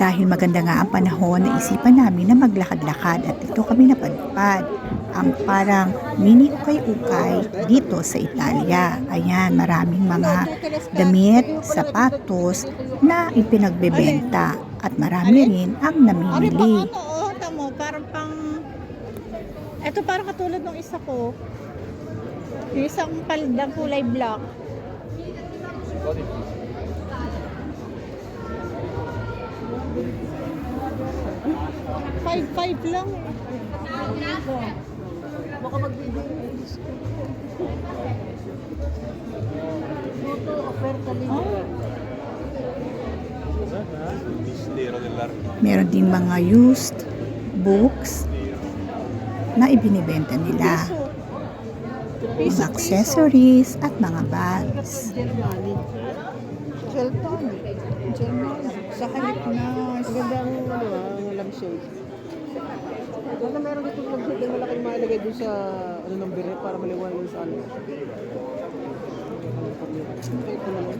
Dahil maganda nga ang panahon, naisipan namin na maglakad-lakad at dito kami napadpad. Ang parang mini ukay-ukay dito sa Italia. Ayan, maraming mga damit, sapatos na ipinagbebenta at marami rin ang Ano namimili. pang ano, oh, parang pang... Ito parang katulad ng isa ko. Yung isang paldang kulay black. Five five lang. Baka magbibigay Dito, oferta din. Dell'arte. Meron din mga used books na ibinibenta nila. Mga accessories at mga bags. Germany. Germany. Sa halip na. Ang lampshade. Sana meron dito lampshade na malaking mailagay doon sa ano ng bire para maliwanag sa ano. Ito na lang.